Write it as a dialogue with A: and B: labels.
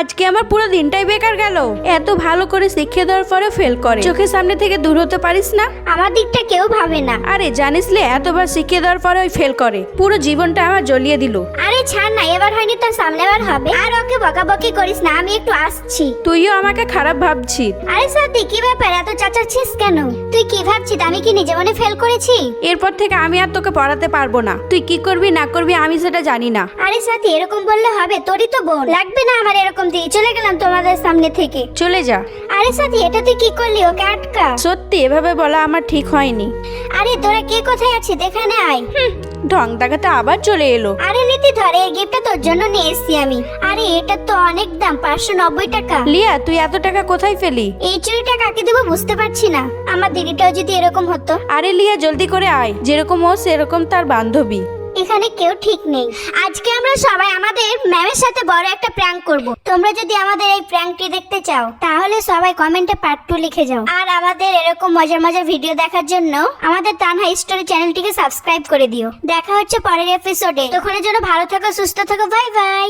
A: আজকে আমার পুরো দিনটাই বেকার গেল। এত ভালো করে শিখিয়ে দেওয়ার পরে ফেল করে। চোখের সামনে থেকে দূর হতে পারিস না?
B: আমার দিকটা কেউ ভাবে না।
A: আরে জানিস লে এতবার শিখিয়ে দেওয়ার পরে ওই ফেল করে। পুরো জীবনটা আমার জ্বলিয়ে দিল।
B: এবার হয়নি তোর সামনেবার হবে। আর ওকে বকাবকি করিস না আমি একটু আসছি।
A: তুইও আমাকে খারাপ ভাবছিস।
B: আরে সাথী কি ব্যাপার? এত চাচাচ্ছিস কেন? তুই কি ভাবছিস আমি কি নিজে মনে ফেল করেছি?
A: এরপর থেকে আমি আর তোকে পড়াতে পারব না। তুই কি করবি না করবি আমি সেটা জানি না।
B: আরে সাথী এরকম বললে হবে তোরই তো বোন। লাগবে না আমার এরকম দিয়ে। চলে গেলাম তোমাদের সামনে থেকে।
A: চলে যা।
B: আরে সাথী এটা তুই কি করলি? ওকে আটকা।
A: সত্যি এভাবে বলা আমার ঠিক হয়নি।
B: আরে তোরা কে কোথায় আছিস? এখানে আয়।
A: ঢং দেখাতে আবার চলে এলো।
B: আরে নীতি ধরে এই গিফটটা তোর জন্য নিয়ে এসেছি আমি। আরে এটা তো অনেক দাম পাঁচশো নব্বই টাকা।
A: লিয়া তুই এত টাকা কোথায় ফেলি?
B: এই চুরিটা কাকে দেবো বুঝতে পারছি না। আমার দিদিটাও যদি এরকম হতো।
A: আরে লিয়া জলদি করে আয়। যেরকম ও সেরকম তার বান্ধবী।
B: এখানে কেউ ঠিক নেই। আজকে আমরা সবাই আমাদের ম্যামের সাথে বড় একটা প্র্যাঙ্ক করব। তোমরা যদি আমাদের এই প্র্যাঙ্কটি দেখতে চাও, তাহলে সবাই কমেন্টে পার্ট টু লিখে যাও। আর আমাদের এরকম মজার মজার ভিডিও দেখার জন্য আমাদের তানহা স্টোরি চ্যানেলটিকে সাবস্ক্রাইব করে দিও। দেখা হচ্ছে পরের এপিসোডে তখনের জন্য ভালো থাকো, সুস্থ থাকো বাই বাই